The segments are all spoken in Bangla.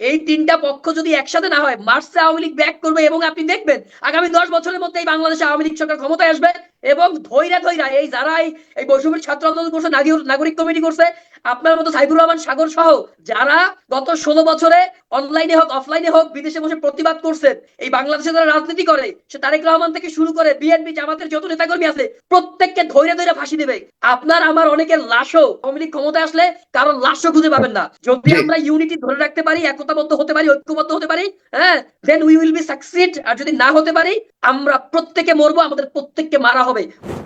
এই তিনটা পক্ষ যদি একসাথে না হয়, মার্চে আওয়ামী লীগ ব্যাক করবে এবং আপনি দেখবেন আগামী দশ বছরের মধ্যে এই বাংলাদেশে আওয়ামী লীগ সরকার ক্ষমতায় আসবে এবং ধৈরা ধৈরা এই যারা এই বৈষম্যের ছাত্র আন্দোলন করছে নাগরিক কমিটি করছে আপনার মতো সাইফুর রহমান সাগর সহ যারা গত ষোলো বছরে অনলাইনে হোক অফলাইনে হোক বিদেশে বসে প্রতিবাদ করছেন এই বাংলাদেশে যারা রাজনীতি করে সে তারেক রহমান থেকে শুরু করে বিএনপি জামাতের যত নেতাকর্মী আছে প্রত্যেককে ধৈর্য ধৈর্য ফাঁসি দেবে। আপনার আমার অনেকের লাশও আওয়ামী লীগ ক্ষমতায় আসলে কারণ লাশও খুঁজে পাবেন না। যদি আমরা ইউনিটি ধরে রাখতে পারি একতাবদ্ধ হতে পারি ঐক্যবদ্ধ হতে পারি হ্যাঁ then we will be succeed আর যদি না হতে পারি আমরা প্রত্যেকে মরবো আমাদের প্রত্যেককে মারা হবে।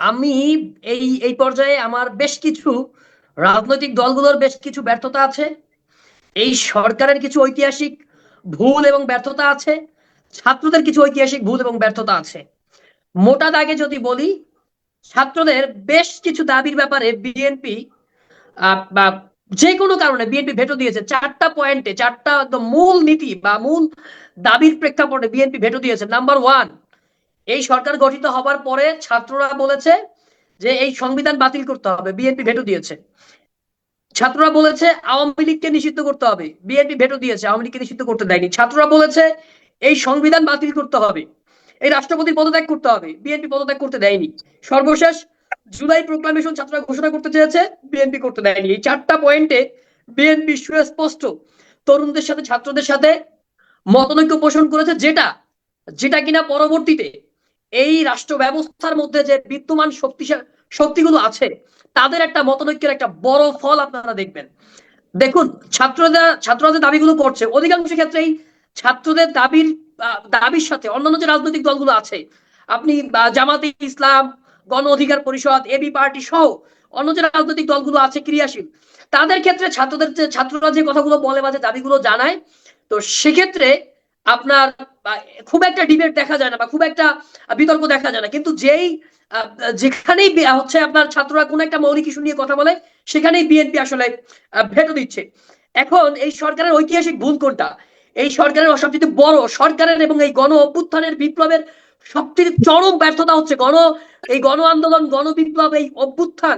আমি এই এই পর্যায়ে আমার বেশ কিছু রাজনৈতিক দলগুলোর বেশ কিছু ব্যর্থতা আছে। এই সরকারের কিছু ঐতিহাসিক ভুল এবং ব্যর্থতা আছে। ছাত্রদের কিছু ঐতিহাসিক ভুল এবং ব্যর্থতা আছে। মোটা দাগে যদি বলি, ছাত্রদের বেশ কিছু দাবির ব্যাপারে বিএনপি বা যে কোনো কারণে বিএনপি ভেটো দিয়েছে। চারটা পয়েন্টে, চারটা একদম মূল নীতি বা মূল দাবির প্রেক্ষাপটে বিএনপি ভেটো দিয়েছে। নাম্বার ওয়ান, এই সরকার গঠিত হবার পরে ছাত্ররা বলেছে যে এই সংবিধান বাতিল করতে হবে, বিএনপি ভেটো দিয়েছে। ছাত্ররা বলেছে, আওয়ামী লীগকে নিষিদ্ধ করতে হবে। বিএনপি ভেটো দিয়েছে, আওয়ামী লীগকে নিষিদ্ধ করতে দেয়নি। ছাত্ররা বলেছে, এই সংবিধান বাতিল করতে হবে। এই রাষ্ট্রপতির পদত্যাগ করতে হবে, বিএনপি পদত্যাগ করতে দেয়নি। সর্বশেষ, জুলাই প্রোক্লামেশন ছাত্ররা ঘোষণা করতে চেয়েছে, বিএনপি করতে দেয়নি। এই চারটা পয়েন্টে বিএনপি সুস্পষ্ট। তরুণদের সাথে, ছাত্রদের সাথে মতনৈক্য পোষণ করেছে যেটা যেটা কিনা পরবর্তীতে এই রাষ্ট্র ব্যবস্থার মধ্যে যে বিদ্যমান শক্তি শক্তিগুলো আছে, তাদের একটা মতনৈক্যের একটা বড় ফল আপনারা দেখবেন। দেখুন, ছাত্ররা যে দাবিগুলো করছে, অধিকাংশ ক্ষেত্রেই ছাত্রদের দাবির দাবির সাথে অন্যান্য যে রাজনৈতিক দলগুলো আছে, আপনি জামাতে ইসলাম, গণ অধিকার পরিষদ এবি পার্টি সহ অন্য যে রাজনৈতিক দলগুলো আছে, ক্রিয়াশীল, তাদের ক্ষেত্রে ছাত্রদের যে ছাত্ররা যে কথাগুলো বলে বা যে দাবিগুলো জানায়, তো সেক্ষেত্রে আপনার খুব একটা ডিবেট দেখা যায় না বা খুব একটা বিতর্ক দেখা যায় না। কিন্তু যেই যেখানেই হচ্ছে আপনার ছাত্ররা কোনো একটা মৌলিক ইস্যু নিয়ে কথা বলে সেখানেই বিএনপি আসলে ভেটো দিচ্ছে। এখন এই সরকারের ঐতিহাসিক ভুল কোনটা? এই সরকারের সবচেয়ে বড় সরকারের এবং এই গণ অভ্যুত্থানের বিপ্লবের সবচেয়ে চরম ব্যর্থতা হচ্ছে গণ এই গণ আন্দোলন গণ বিপ্লব এই অভ্যুত্থান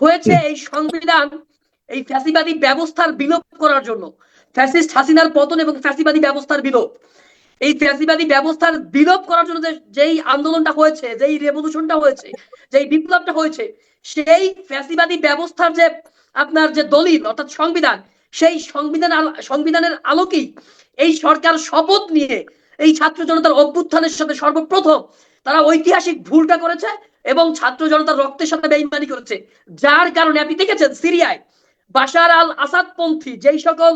হয়েছে এই সংবিধান এই ফ্যাসিবাদী ব্যবস্থার বিলোপ করার জন্য। ফ্যাসিস্ট হাসিনার পতন এবং ফ্যাসিবাদী ব্যবস্থার বিলোপ। এই ফ্যাসিবাদী ব্যবস্থার বিলোপ করার জন্য যেই আন্দোলনটা হয়েছে, যেই রেভলিউশনটা হয়েছে, যেই বিপ্লবটা হয়েছে, সেই ফ্যাসিবাদী ব্যবস্থার যে আপনার যে দলিল, অর্থাৎ সংবিধান, সেই সংবিধান সংবিধানের আলোকেই এই সরকার শপথ নিয়ে এই ছাত্র জনতার অভ্যুত্থানের সাথে সর্বপ্রথম তারা ঐতিহাসিক ভুলটা করেছে এবং ছাত্র জনতার রক্তের সাথে বেইমানি করেছে। যার কারণে আপনি দেখেছেন সিরিয়ায় বাশার আল আসাদ পন্থী যেই সকল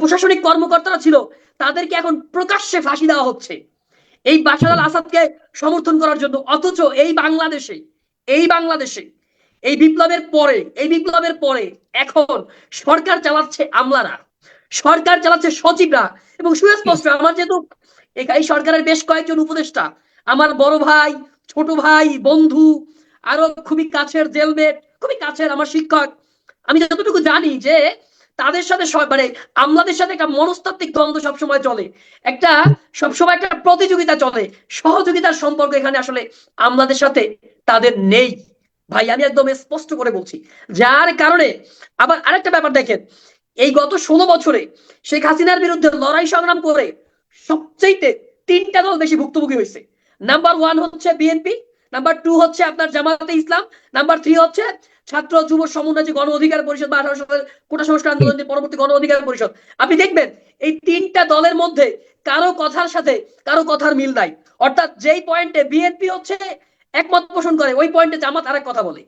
প্রশাসনিক কর্মকর্তারা ছিল, তাদেরকে এখন প্রকাশ্যে ফাঁসি দেওয়া হচ্ছে। এই বাশার আল আসাদকে সমর্থন করার জন্য, অথচ এই বাংলাদেশে এই বাংলাদেশে, এই বিপ্লবের পরে, এই বিপ্লবের পরে এখন সরকার চালাচ্ছে আমলারা। সরকার চালাচ্ছে সচিবরা এবং সুস্পষ্ট, আমার যেহেতু এই সরকারের বেশ কয়েকজন উপদেষ্টা, আমার বড় ভাই, ছোট ভাই, বন্ধু, আরও খুবই কাছের জেলমেট, খুবই কাছের আমার শিক্ষক, আমি যতটুকু জানি যে তাদের সাথে মানে আমলাদের সাথে একটা মনস্তাত্ত্বিক দ্বন্দ্ব সবসময় চলে। একটা সবসময় একটা প্রতিযোগিতা চলে। সহযোগিতার সম্পর্ক এখানে আসলে আমলাদের সাথে তাদের নেই। ভাই, আমি একদম স্পষ্ট করে বলছি। যার কারণে আবার আরেকটা ব্যাপার দেখেন, এই গত ষোলো বছরে শেখ হাসিনার বিরুদ্ধে লড়াই সংগ্রাম করে সবচেয়ে তিনটা দল বেশি ভুক্তভোগী হয়েছে। নাম্বার ওয়ান হচ্ছে বিএনপি, নাম্বার টু হচ্ছে আপনার জামাতে ইসলাম, নাম্বার থ্রি হচ্ছে ছাত্র যুব সমন্বয় যে গণ অধিকার পরিষদ বা আঠারো সালের কোটা সংস্কার আন্দোলনের পরবর্তী গণ অধিকার পরিষদ। আপনি দেখবেন এই তিনটা দলের মধ্যে কারও কথার সাথে কারও কথার মিল নাই। অর্থাৎ যেই পয়েন্টে বিএনপি হচ্ছে একমত পোষণ করে ওই পয়েন্টে জামাত আরেক কথা বলে।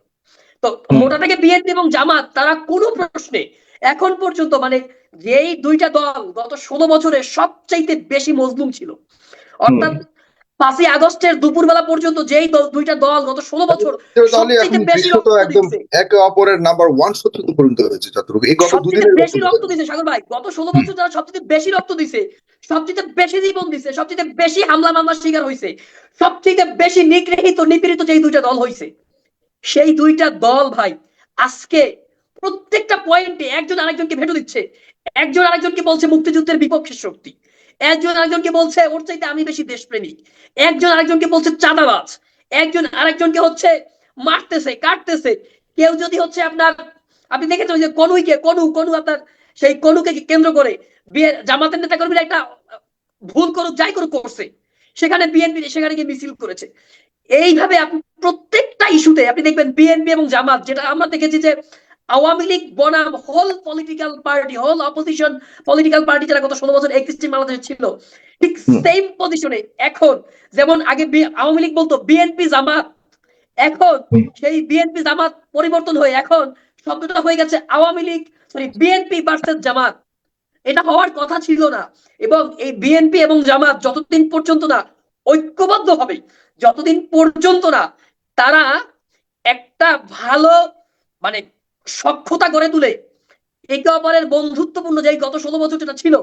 তো। মোটা থেকে বিএনপি এবং জামাত তারা কোনো প্রশ্নে এখন পর্যন্ত মানে যেই দুইটা দল গত ষোলো বছরে সবচাইতে বেশি মজলুম ছিল। অর্থাৎ পাঁচই আগস্টের দুপুরবেলা পর্যন্ত যেই দুইটা দল গত ষোলো বছর। একে অপরের নাম্বার ওয়ান শত্রুতে পরিণত হয়েছে ছাত্রকে এই গত সবচেয়ে দুদিনের বেশি রক্ত দিছে সাগর ভাই। গত ষোলো বছর যারা সবচেয়ে বেশি রক্ত দিছে সবচেয়ে বেশি জীবন দিছে সবচেয়ে বেশি হামলা মামলার শিকার হয়েছে সবচেয়ে বেশি নিগৃহীত নিপীড়িত যেই দুইটা দল হয়েছে সেই দুইটা দল ভাই আজকে প্রত্যেকটা পয়েন্টে একজন আরেকজনকে ভেটো দিচ্ছে একজন আরেকজনকে বলছে মুক্তিযুদ্ধের বিপক্ষের শক্তি। একজন আরেকজনকে বলছে, ওর চাইতে আমি বেশি দেশপ্রেমিক। একজন আরেকজনকে বলছে, চাঁদাবাজ। একজন আরেকজনকে হচ্ছে, মারতেছে, কাটতেছে। কেউ যদি হচ্ছে আপনার, আপনি দেখেছেন যে কনুইকে, কনু কনু আপনার, সেই কনুকে কেন্দ্র করে বিয়ে- জামাতের নেতা কর্মীরা একটা, ভুল করুক, যাই করুক করছে। সেখানে বিএনপি, সেখানে গিয়ে মিছিল করেছে। এইভাবে আপনি প্রত্যেকটা ইস্যুতে আপনি দেখবেন বিএনপি এবং জামাত, যেটা আমরা দেখেছি যে আওয়ামী লীগ বনাম whole political party whole opposition political party যারা গত ষোলো বছর এক্সিস্টিং বাংলাদেশে ছিল। ঠিক সেম পজিশনে এখন যেমন আগে আওয়ামী লীগ বলতো বিএনপি জামাত এখন সেই বিএনপি জামাত পরিবর্তন হয়ে এখন শব্দটা হয়ে গেছে Awami League sorry BNP versus Jamaat. এটা হওয়ার কথা ছিল না। এবং এই বিএনপি এবং জামাত যতদিন পর্যন্ত না ঐক্যবদ্ধ হবে যতদিন পর্যন্ত না তারা একটা ভালো মানে সক্ষতা গড়ে তুলে। একে অপরের বন্ধুত্বপূর্ণ যে গত ষোলো বছর যেটা ছিল,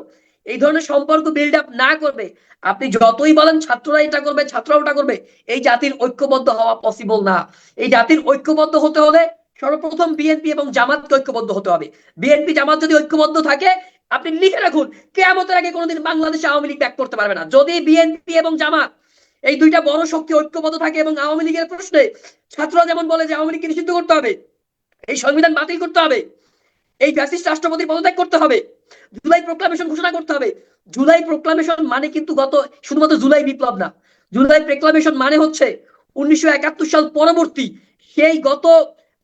এই ধরনের সম্পর্ক বিল্ড আপ না করবে। আপনি যতই বলেন ছাত্ররা এটা করবে ছাত্ররা ওটা করবে, এই জাতির ঐক্যবদ্ধ হওয়া পসিবল না। এই জাতির ঐক্যবদ্ধ হতে হলে সর্বপ্রথম বিএনপি এবং জামাতকে ঐক্যবদ্ধ হতে হবে। বিএনপি জামাত যদি ঐক্যবদ্ধ থাকে, আপনি লিখে রাখুন, কেয়ামতের আগে কোনোদিন বাংলাদেশে আওয়ামী লীগ ব্যাক করতে পারবে না। যদি বিএনপি এবং জামাত এই দুইটা বড় শক্তি ঐক্যবদ্ধ থাকে এবং আওয়ামী লীগের প্রশ্নে ছাত্ররা যেমন বলে যে আওয়ামী লীগকে নিষিদ্ধ করতে হবে এই সংবিধান বাতিল করতে হবে। এই ফ্যাসিস্ট রাষ্ট্রপতির পদত্যাগ করতে হবে। জুলাই প্রোক্লামেশন ঘোষণা করতে হবে। জুলাই প্রোক্লামেশন মানে কিন্তু গত, শুধুমাত্র জুলাই বিপ্লব না। জুলাই প্রোক্লামেশন মানে হচ্ছে উনিশশো একাত্তর সাল পরবর্তী সেই গত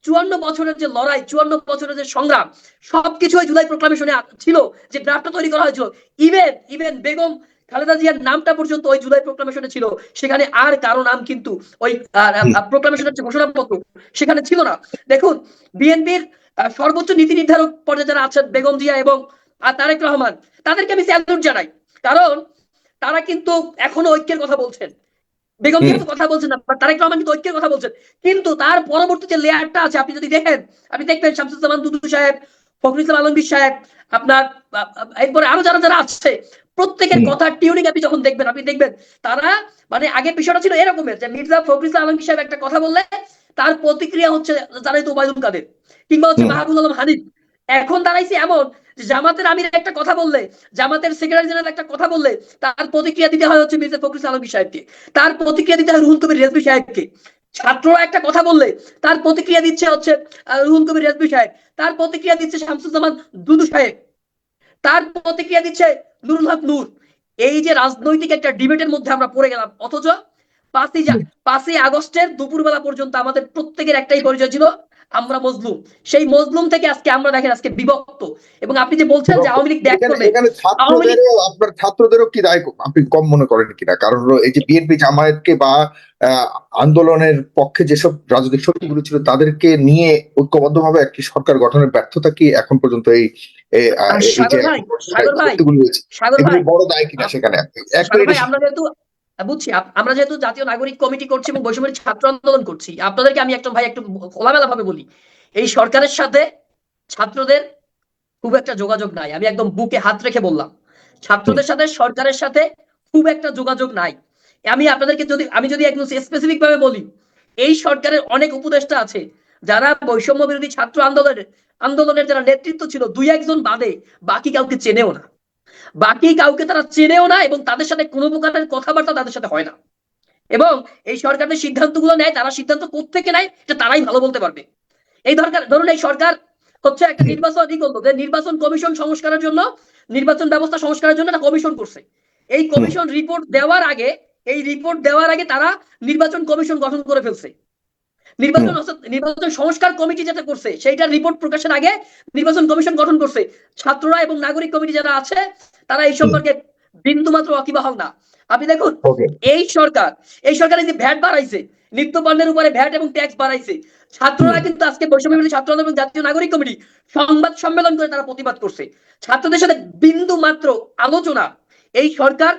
চুয়ান্ন বছরের যে লড়াই, চুয়ান্ন বছরের যে সংগ্রাম সবকিছু জুলাই প্রোক্লামেশনে ছিল, যে ড্রাফটটা তৈরি করা হয়েছিল। ইভেন ইভেন বেগম খালেদা জিয়ার নামটা পর্যন্ত ওই জুলাই প্রোক্লামেশনে ছিল। সেখানে আর কারও নাম কিন্তু ওই প্রোক্লামেশনের যে ঘোষণাপত্র সেখানে ছিল না। দেখুন বিএনপির সর্বোচ্চ নীতি নির্ধারক পর্যায়ে যারা আছেন বেগম জিয়া এবং তারেক রহমান তাদেরকে আমি স্যালুট জানাই। কারণ তারা কিন্তু এখনও ঐক্যের কথা বলছেন। বেগম জিয়া তো কথা বলছেন না তারেক রহমান কিন্তু ঐক্যের কথা বলছেন। কিন্তু তার পরবর্তী যে লেয়ারটা আছে আপনি যদি দেখেন আপনি দেখবেন শামসুজ্জামান দুদু সাহেব ফখরুল ইসলাম আলমগীর সাহেব আপনার এরপরে আরও যারা যারা আছে প্রত্যেকের। কথা টিউনিং আপনি যখন দেখবেন আপনি দেখবেন তারা মানে আগে বিষয়টা ছিল এরকমের যে মির্জা ফখরুল ইসলাম আলমগীর সাহেব একটা কথা বললে তার প্রতিক্রিয়া হচ্ছে জানাই তো ওবায়দুল কাদের কিংবা হচ্ছে মাহবুল আলম হানিফ। এখন দাঁড়াইছে এমন জামাতের আমির একটা কথা বললে জামাতের সেক্রেটারি জেনারেল একটা কথা বললে তার প্রতিক্রিয়া দিতে হয় হচ্ছে মির্জা ফখরুল ইসলাম আলমগীর সাহেবকে। তার প্রতিক্রিয়া দিতে হয় রুহুল কবির রেজবি সাহেবকে। ছাত্ররা একটা কথা বললে তার প্রতিক্রিয়া দিচ্ছে হচ্ছে রুহুল কবির রেজবি সাহেব। তার প্রতিক্রিয়া দিচ্ছে শামসুজ্জামান দুদু সাহেব। তার প্রতিক্রিয়া দিচ্ছে নুরুল নূর। এই যে রাজনৈতিক একটা ডিবেটের মধ্যে আমরা পড়ে গেলাম, অথচ পাঁচই পাঁচই আগস্টের দুপুরবেলা পর্যন্ত আমাদের প্রত্যেকের একটাই পরিচয় ছিল আমরা মজলুম। সেই মজলুম থেকে আজকে আমরা দেখেন আজকে বিভক্ত। এবং আপনি যে বলছেন যে আওয়ামী লীগ ব্যাক করবে। আপনার ছাত্রদেরও কি দায় আপনি কম মনে করেন কিনা? কারণ এই যে বিএনপি জামায়াতকে বা আন্দোলনের পক্ষে যেসব রাজনৈতিক শক্তিগুলো ছিল তাদেরকে নিয়ে ঐক্যবদ্ধভাবে একটি সরকার গঠনের ব্যর্থতা কি এখন পর্যন্ত এই সাগর ভাই সাগর ভাই বড় দায় কিনা সেখানে? আমরা যেহেতু বুঝছি আমরা যেহেতু জাতীয় নাগরিক কমিটি করছি এবং বৈষম্যের ছাত্র আন্দোলন করছি, আপনাদেরকে আমি একদম ভাই একটু খোলামেলা ভাবে বলি, এই সরকারের সাথে ছাত্রদের খুব একটা যোগাযোগ নাই, আমি একদম বুকে হাত রেখে বললাম, ছাত্রদের সাথে, সরকারের সাথে খুব একটা যোগাযোগ নাই। আমি আপনাদেরকে যদি, আমি যদি একদম স্পেসিফিক ভাবে বলি, এই সরকারের অনেক উপদেষ্টা আছে, যারা বৈষম্য বিরোধী ছাত্র আন্দোলনের আন্দোলনের যারা নেতৃত্ব ছিল, দুই একজন বাদে বাকি কাউকে চেনেও না। বাকি কাউকে তারা চেনেও না এবং তাদের সাথে কোনো প্রকারের কথাবার্তা তাদের সাথে হয় না। এবং এই সরকারের সিদ্ধান্তগুলো নেয় তারা সিদ্ধান্ত কোত্থেকে নেয় এটা তারাই ভালো বলতে পারবে। এই দরকার ধরুন এই সরকার হচ্ছে একটা নির্বাচন ই করল যে নির্বাচন কমিশন সংস্কারের জন্য নির্বাচন ব্যবস্থা সংস্কারের জন্য একটা কমিশন করছে। এই কমিশন রিপোর্ট দেওয়ার আগে এই রিপোর্ট দেওয়ার আগে তারা নির্বাচন কমিশন গঠন করে ফেলছে। নির্বাচন নির্বাচন সংস্কার কমিটি যেটা করছে সেইটার রিপোর্ট প্রকাশের আগে নির্বাচন কমিশন গঠন করছে। ছাত্ররা এবং নাগরিক কমিটি যারা আছে তারা এই সম্পর্কে বিন্দু মাত্র অকিবাহল না। আপনি দেখুন এই সরকার এই সরকার এই যে ভ্যাট বাড়াইছে নিত্য পণ্যের উপরে ভ্যাট এবং ট্যাক্স বাড়াইছে ছাত্ররা কিন্তু আজকে বৈষম্য ছাত্র আন্দোলন এবং জাতীয় নাগরিক কমিটি সংবাদ সম্মেলন করে তারা প্রতিবাদ করছে। ছাত্রদের সাথে বিন্দু মাত্র আলোচনা এই সরকার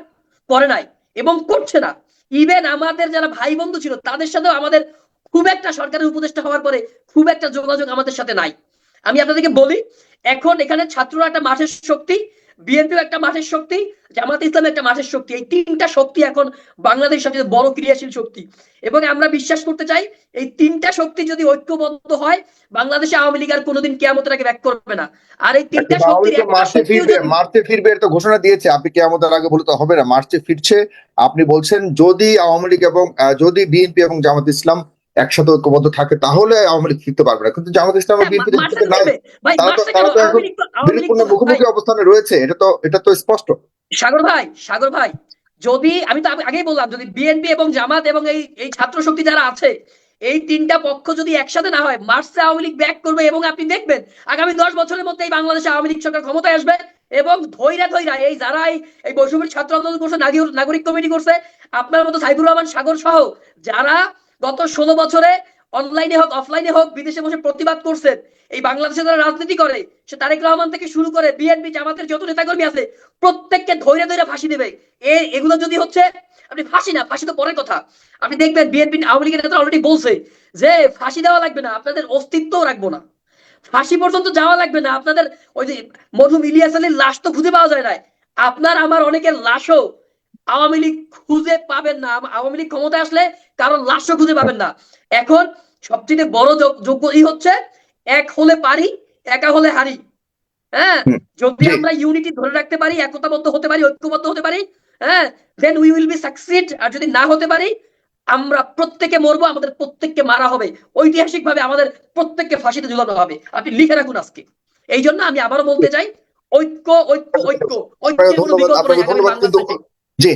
করে নাই এবং করছে না। ইভেন আমাদের যারা ভাই বন্ধু ছিল তাদের সাথেও আমাদের খুব একটা সরকারের উপদেষ্টা হওয়ার পরে খুব একটা যোগাযোগ আমাদের সাথে নাই। আমি আপনাদেরকে বলি এখন এখানে ছাত্ররা একটা মাঠের শক্তি বিএনপিও একটা মাঠের শক্তি জামাত ইসলাম একটা মাঠের শক্তি। এই তিনটা শক্তি এখন বাংলাদেশ সবচেয়ে বড় ক্রিয়াশীল শক্তি। এবং আমরা বিশ্বাস করতে চাই এই তিনটা শক্তি যদি ঐক্যবদ্ধ হয় বাংলাদেশে আওয়ামী লীগ আর কোনোদিন কেয়ামতের আগে ব্যাক করবে না। আর এই তিনটা শক্তি লীগ একটা মার্চে ফিরবে মার্চে ফিরবে এর তো ঘোষণা দিয়েছে আপনি কি আমাদের আগে বলে তো হবে না মার্চে ফিরছে। আপনি বলছেন যদি আওয়ামী লীগ এবং যদি বিএনপি এবং জামাত ইসলাম একসাথে ঐক্যবদ্ধ থাকে তাহলে আওয়ামী লীগ ফিরতে পারবে না। কিন্তু জামাত ইসলাম বিএনপি তারা তো- তারা তো এখন মুখোমুখি অবস্থানে রয়েছে। এটা তো এটা তো স্পষ্ট। সাগর ভাই সাগর ভাই যদি আমি তো আগেই বললাম যদি বিএনপি এবং জামাত এবং এই এই ছাত্র শক্তি যারা আছে এই তিনটা পক্ষ যদি একসাথে না হয় মার্চে আওয়ামী লীগ ব্যাক করবে এবং আপনি দেখবেন আগামী দশ বছরের মধ্যে এই বাংলাদেশে আওয়ামী লীগ সরকার ক্ষমতায় আসবে এবং ধৈরা ধৈরা এই যারা এই বৈষম্যের ছাত্র আন্দোলন করছে নাগরিক- কমিটি করছে আপনার মতো সাইবুর রহমান সাগর সহ যারা গত ষোলো বছরে অনলাইনে হোক অফলাইনে হোক, বিদেশে বসে প্রতিবাদ করছেন। এই বাংলাদেশে যারা রাজনীতি করে, সে তারেক রহমান থেকে শুরু করে বিএনপি জামাতের যত নেতাকর্মী আছে, প্রত্যেককে ধৈর্য ধৈর্য ফাঁসি দেবে। এ, এগুলো যদি হচ্ছে, আপনি ফাঁসি না, ফাঁসি তো পরের কথা। আপনি দেখবেন বিএনপি আওয়ামী লীগের নেতা অলরেডি বলছে যে, ফাঁসি দেওয়া লাগবে না, আপনাদের অস্তিত্ব রাখব না। ফাঁসি পর্যন্ত যাওয়া লাগবে না, আপনাদের ওই যে মরহুম ইলিয়াস আলীর লাশ তো খুঁজে পাওয়া যায় না আপনার, আমার অনেকের লাশও আওয়ামী লীগ খুঁজে পাবেন না। আওয়ামী লীগ ক্ষমতায় আসলে কারণ লাশও খুঁজে পাবেন না। এখন সবচেয়ে বড় যোগ্য ই হচ্ছে এক হলে পারি একা হলে হারি। হ্যাঁ? যদি আমরা ইউনিটি ধরে রাখতে পারি একতাবদ্ধ হতে পারি ঐক্যবদ্ধ হতে পারি হ্যাঁ? Then we will be succeed আর যদি না হতে পারি আমরা প্রত্যেকে মরবো আমাদের প্রত্যেককে মারা হবে। ঐতিহাসিক ভাবে আমাদের প্রত্যেককে ফাঁসিতে ঝুলানো হবে। আপনি লিখে রাখুন আজকে। এই জন্য আমি আবারও বলতে চাই ঐক্য ঐক্য ঐক্য। ঐক্যের কোনো